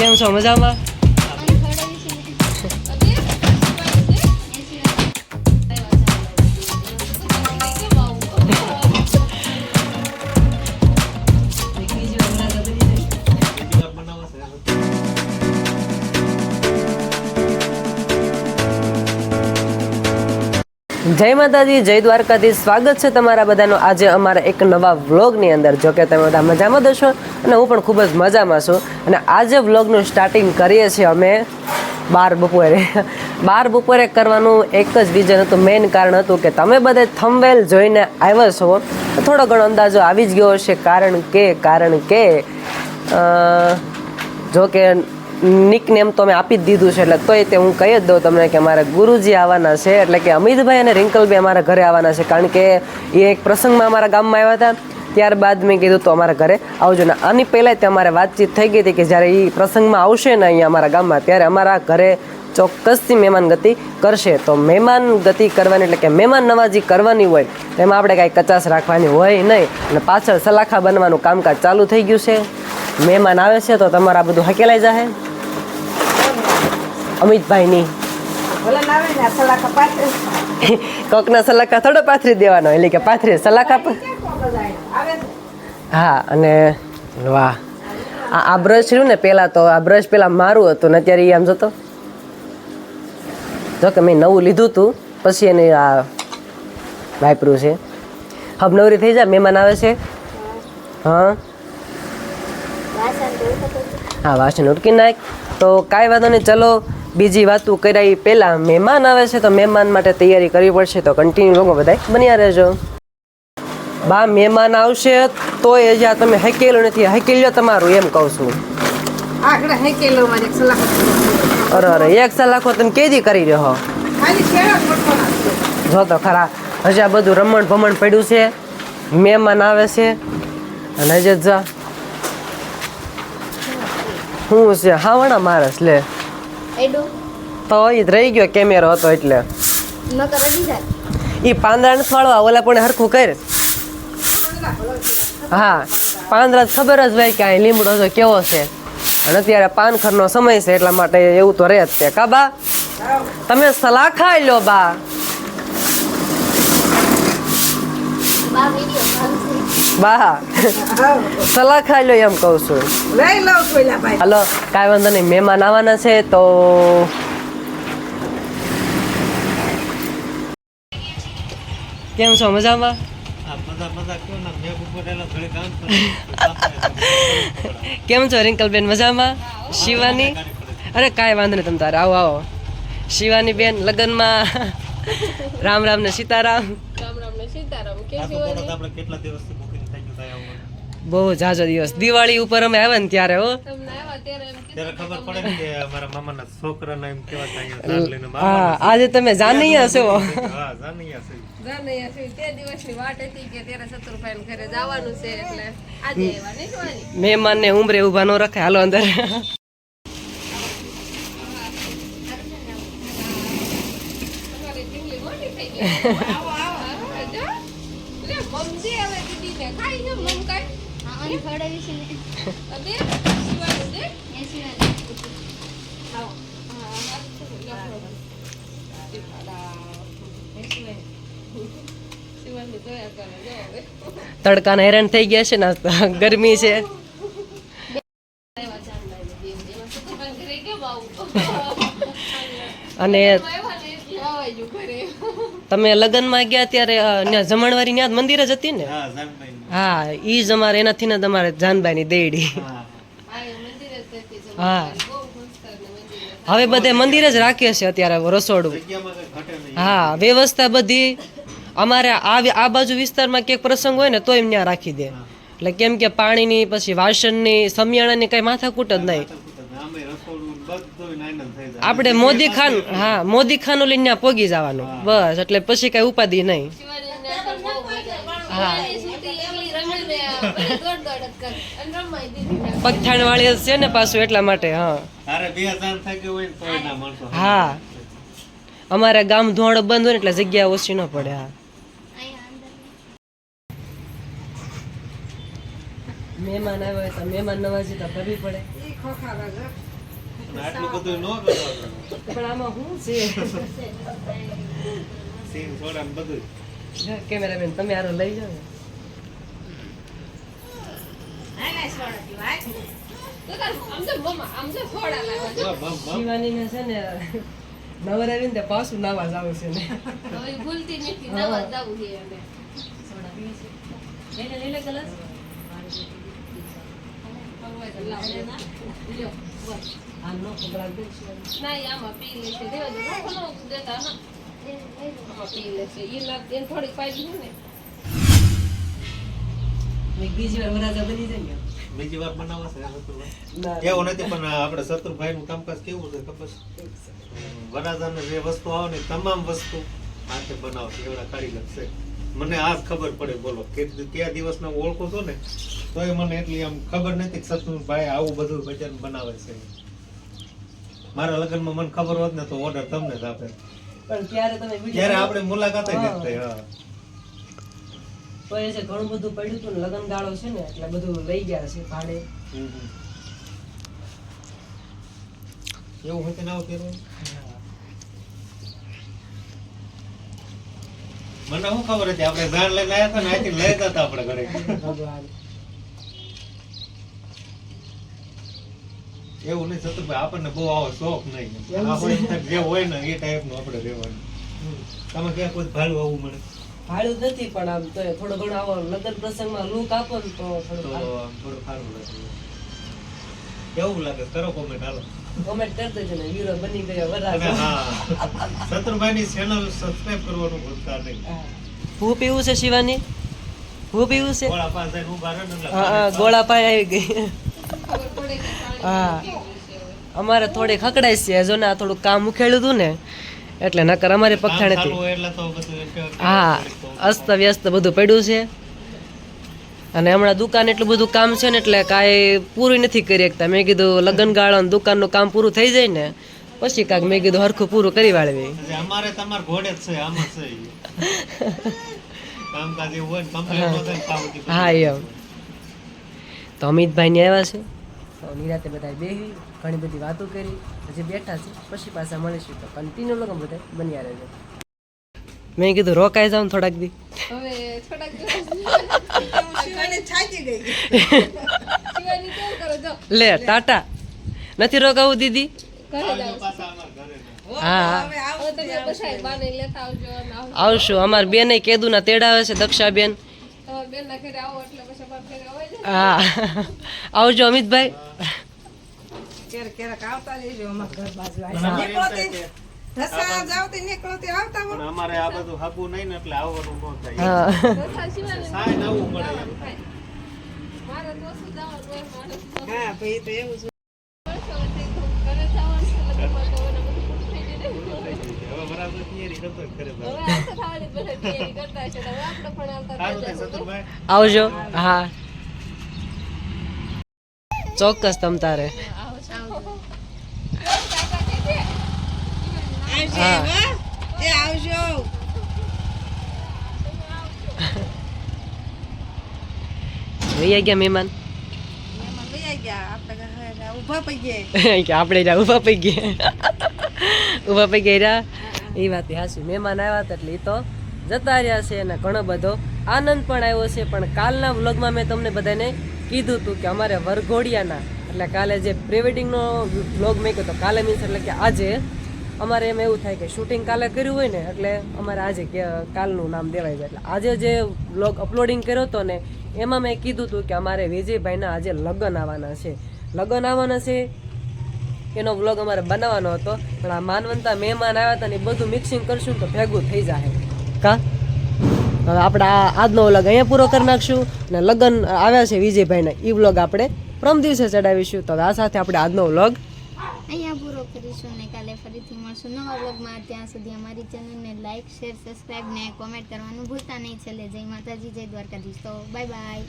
કેમ છો મજામાં જય માતાજી, જય દ્વારકાથી સ્વાગત છે તમારા બધાનું આજે અમારા એક નવા વ્લોગની અંદર. જો કે તમે બધા મજામાં દશો અને હું પણ ખૂબ જ મજામાં છું. અને આજે વ્લોગનું સ્ટાર્ટિંગ કરીએ છીએ અમે બાર બપોરે. બાર બપોરે કરવાનું એક જ રીઝન હતું મેઇન કારણ હતું કે તમે બધે થંબવેલ જોઈને આવ્યા છો. થોડો ઘણો અંદાજો આવી જ ગયો હશે. કારણ કે કારણ કે જો કે નિકનેમ તો મેં આપી જ દીધું છે, એટલે તોય તે હું કહી જ દઉં તમને કે મારા ગુરુજી આવવાના છે, એટલે કે અમિતભાઈ અને રિંકલભાઈ અમારા ઘરે આવવાના છે, કારણ કે એ એક પ્રસંગમાં અમારા ગામમાં આવ્યા હતા. ત્યારબાદ મેં કીધું, તો અમારા ઘરે આવજો. ને આની પહેલાં તે અમારે વાતચીત થઈ ગઈ હતી કે જ્યારે એ પ્રસંગમાં આવશે ને અહીંયા અમારા ગામમાં, ત્યારે અમારા ઘરે ચોક્કસથી મહેમાન ગતિ કરશે. તો મહેમાન ગતિ કરવાની, એટલે કે મહેમાન નવાજી કરવાની હોય, તેમાં આપણે કાંઈ કચાશ રાખવાની હોય નહીં. અને પાછળ સલાખા બનવાનું કામકાજ ચાલુ થઈ ગયું છે. મહેમાન આવે છે, તો તમારા બધું હકેલાઈ જશે અમિતભાઈની. કોકના સલાખા થોડો પાથરી દેવાનો એટલે કે પાથરી સલાકા હા અને વાહ. આ આ બ્રશ રહ્યું ને પહેલાં તો આ બ્રશ પહેલાં મારું હતું ને અત્યારે એ આમ જોતો. જો કે મેં નવું લીધું હતું પછી એને આ વાપર્યું છે. હબ નવરી થઈ જાય મહેમાન આવે છે. હા. હા વાસણ ઉટકી નાખ. તો કાંઈ વાંધો નહીં ચલો. બીજી વાતું કરાવી પહેલાં મહેમાન આવે છે તો મહેમાન માટે તૈયારી કરવી પડશે તો કન્ટિન્યુ લોકો બધા બન્યા રહેજો. બા મહેમાન આવશે તોય હજી જ્યાં તમે હકેલું નથી હકેલ લ્યો તમારું એમ કહું છું. અરે અરે એક સલાખો તમે કેદી કરી રહ્યો જો તો ખરા હજી આ બધું રમણ ભમણ પડ્યું છે મહેમાન આવે છે અને હજી જા હું છે હાવણા મારસ લે. એડો. તો એ રહી ગયો કેમેરો હતો એટલે. એ પાંદડા નથી વાળવા ઓલા પણ હરખું કર હા પાંદડા ખબર જ હોય કે અહીં લીમડો તો કેવો છે. અને અત્યારે પાનખરનો સમય છે એટલા માટે એવું તો રહે જ તે કા બા? તમે સલાહ ખાઈ લો બા. બા સલાહ ખાઈ લો એમ કહું છું. લઈ લઉં પેલા ભાઈ. કાંઈ વાંધો નહીં મહેમાન આવવાના છે તો કેમ છો મજામાં? કેમ છો રિંકલબેન મજામાં? શિવાની? અરે કાંઈ વાંધો નહીં તમે તારે આવો આવો. શિવાની બેન લગ્નમાં. રામ રામ ને સીતારામ. બહુ જાજો દિવસ. દિવાળી ઉપર અમે આવ્યા ને ત્યારે હો. ત્યારે ખબર પડે ને કે અમારા મામાના છોકરાના એમ કેવા થાય જાન લઈને હા આજે તમે જાનૈયા છો. હા જાનૈયા છે. જાનૈયા છે. તે દિવસની વાટ હતી કે ત્યારે શત્રુભાઈ ઘરે જવાનું છે એટલે આજે આવ્યા નહીં જોવાની? મહેમાનને ઉમરે ઊભા ન રખાય. હાલો અંદર. આવો આવો. હવે દીદી ને ખાઈ મમ કાઈ. તડકાના હેરાન થઈ ગયા છે ને ગરમી છે. અને તમે લગ્નમાં ગયા ત્યારે જમણવારી ત્યાં જ મંદિર જ હતી ને? હા એ જ અમારે એનાથી ને તમારે જાનબાઈની દેડી. હા. હવે બધે મંદિર જ રાખીએ છીએ અત્યારે રસોડું. હા, વ્યવસ્થા બધી અમારે આ આ બાજુ વિસ્તારમાં ક્યાંક પ્રસંગ હોય ને તો એમ ત્યાં રાખી દે. એટલે કેમ કે પાણીની, પછી વાસણની સમિયાણાની કઈ માથાકૂટ જ નહીં. આપણે મોદી ખાન, હા, મોદી ખાન લઈને ત્યાં પોગી જવાનું. બસ, એટલે પછી કઈ ઉપાધિ નહીં. હા. પગથાણ વાળી છે ને પાછું એટલા માટે હા. હા. અમારે ગામ ધોણ બંધ હોય ને એટલે જગ્યા ઓછી ન પડે હા. મહેમાન આવ્યા હોય તો મહેમાન નવાજી તો કરવી પડે. આટલું બધું ન પણ આમાં શું છે? કેમેરામેન તમે આરો લઈ જાઓ ને તો તાર આમ જો મમ્મા આમ જો સોડા લાવવા જો. બમ, બમ, બમ. શિવાનીને છે ને નવરાવી ને પાછું નાવા જાવ છે ને ભૂલતી નથી નવા જવું છે એને તો લાવો. લ્યો, બસ. આમ નો બીજી વાર વરાજા બની જાય ને. બીજી વાર બનાવવા છે એવું નથી પણ આપણે શત્રુભાઈ નું કામકાજ કેવું છે ખબર? વરાજાને જે વસ્તુ આવે ને તમામ વસ્તુ હાથે બનાવશે એવડા કારીગર છે મને આ ખબર પડે બોલો. કે ત્યાં દિવસના ઓળખું છું ને એ મને એટલી આમ ખબર નથી કે શત્રુભાઈ આવું બધું ભજન બનાવે છે. મારા લગ્નમાં મને ખબર હોત ને તો ઓર્ડર તમને જ આપે. પણ ત્યારે તમે ત્યારે આપણે મુલાકાત હા. નથી હા. તો એ છે ઘણું બધું પડ્યું હતું ને લગન ગાળો છે ને એટલે બધું લઈ ગયા છે ભાડે. એવું હોય કે ના પહેરવાનું મને શું ખબર હતી? આપણે ઝાડ લઈને આવ્યા હતા ને આથી લઈ જતા આપણે ઘરે. એવું નહીં થતું આપણને બહુ આવો શોખ નહીં. આપણે જે હોય ને એ ટાઈપનું આપણે રહેવાનું. તમે ક્યાં કોઈ ભાડું આવું મળે? ભાડું નથી પણ આમ તો થોડો ઘણો આવો લગ્ન પ્રસંગમાં લુક આપો ને તો થોડું આમ થોડું સારું લાગે. કેવું લાગે? કરો કોમેન્ટ હાલો. કોમેન્ટ કરી દેજો ને હીરો બની ગયો વરાજો હા. શત્રુભાઈની ચેનલ સબસ્ક્રાઇબ કરવાનું ભૂલતા નહીં. હું. પીવું છે શિવાની? હું પીવું છે? ગોળા પાસે હા ગોળા આવી ગઈ. હા. અમારે થોડી ખકડાઈ છે. જો ને આ થોડું કામ ઉખેડ્યું હતું ને એટલે નકર અમારે પગથાણે હા. અસ્ત વ્યસ્ત બધું પડ્યું છે. અને હમણાં દુકાન એટલું બધું કામ છે ને એટલે કાંઈ પૂરું નથી કરી શકતા. મેં કીધું લગ્ન ગાળો દુકાનનું કામ પૂરું થઈ જાય ને પછી કાંક મેં કીધું હરખું પૂરું કરી વાળવી. અમારે તમારે ઘોડે છે આમ છે કામકાજ એવું હોય. હા. એમ. તો અમિતભાઈ ને આવ્યા છે. તો નિરાતે બધા બેહી ઘણી બધી વાતો કરી પછી બેઠા છે પછી પાછા મળીશું. તો કન્ટિન્યુ લોકો બધા બન્યા રહેજો. મેં કીધું રોકાઈ જાઉં થોડાક દી. લે ટાટા. નથી રોકાવું દીદી. આવશું. અમાર બેને કેદું ના તેડાવે છે દક્ષા બેન. હા. આવજો અમિતભાઈ. અમારે આ બધું નહીં ને એટલે આવવાનું ન થાય. પડે તો આવજો. હા. ચોક્કસ તમ તારે કાકા કે છે? હા. વૈયા ગયા મહેમાન? આપણે રહ્યા પૈ ગયા. ઊભા પૈ ગયા. એ વાત હાસી મહેમાન આવ્યા હતા એટલે એ તો જતા રહ્યા છે અને ઘણો બધો આનંદ પણ આવ્યો છે. પણ કાલના વ્લોગમાં મેં તમને બધાને કીધું હતું કે અમારે વરઘોડિયાના એટલે કાલે જે પ્રિવેડિંગનો વ્લોગ મેં કીધો કાલે મીન્સ એટલે કે આજે અમારે એમ એવું થાય કે શૂટિંગ કાલે કર્યું હોય ને, એટલે અમારે આજે કાલનું નામ દેવાય જાય એટલે આજે જે વ્લોગ અપલોડિંગ કર્યો હતો ને, એમાં મેં કીધું હતું કે અમારે વિજયભાઈના આજે લગ્ન આવવાના છે. લગ્ન આવવાના છે, એનો વ્લોગ અમારે બનાવવાનો હતો. પણ આ માનવંતા મહેમાન આવ્યા હતા ને એ બધું મિક્સિંગ કરશું તો ભેગું થઈ જાય કા? હવે આપણે આ આજનો વ્લોગ અહીંયા પૂરો કરી નાખશું અને લગ્ન આવ્યા છે વિજયભાઈના. એ વ્લોગ આપણે પ્રમ દિવસે ચડાવીશું. તો આ સાથે આપણે આજનો વ્લોગ અહીંયા પૂરો કરીશું ને કાલે ફરીથી મળશું નવા બ્લોગમાં ત્યાં સુધી અમારી ચેનલને લાઈક શેર સબસ્ક્રાઈબ ને કોમેન્ટ કરવાનું ભૂલતા નહીં. છેલ્લે જય માતાજી, જય દ્વારકાધીશ. તો બાય બાય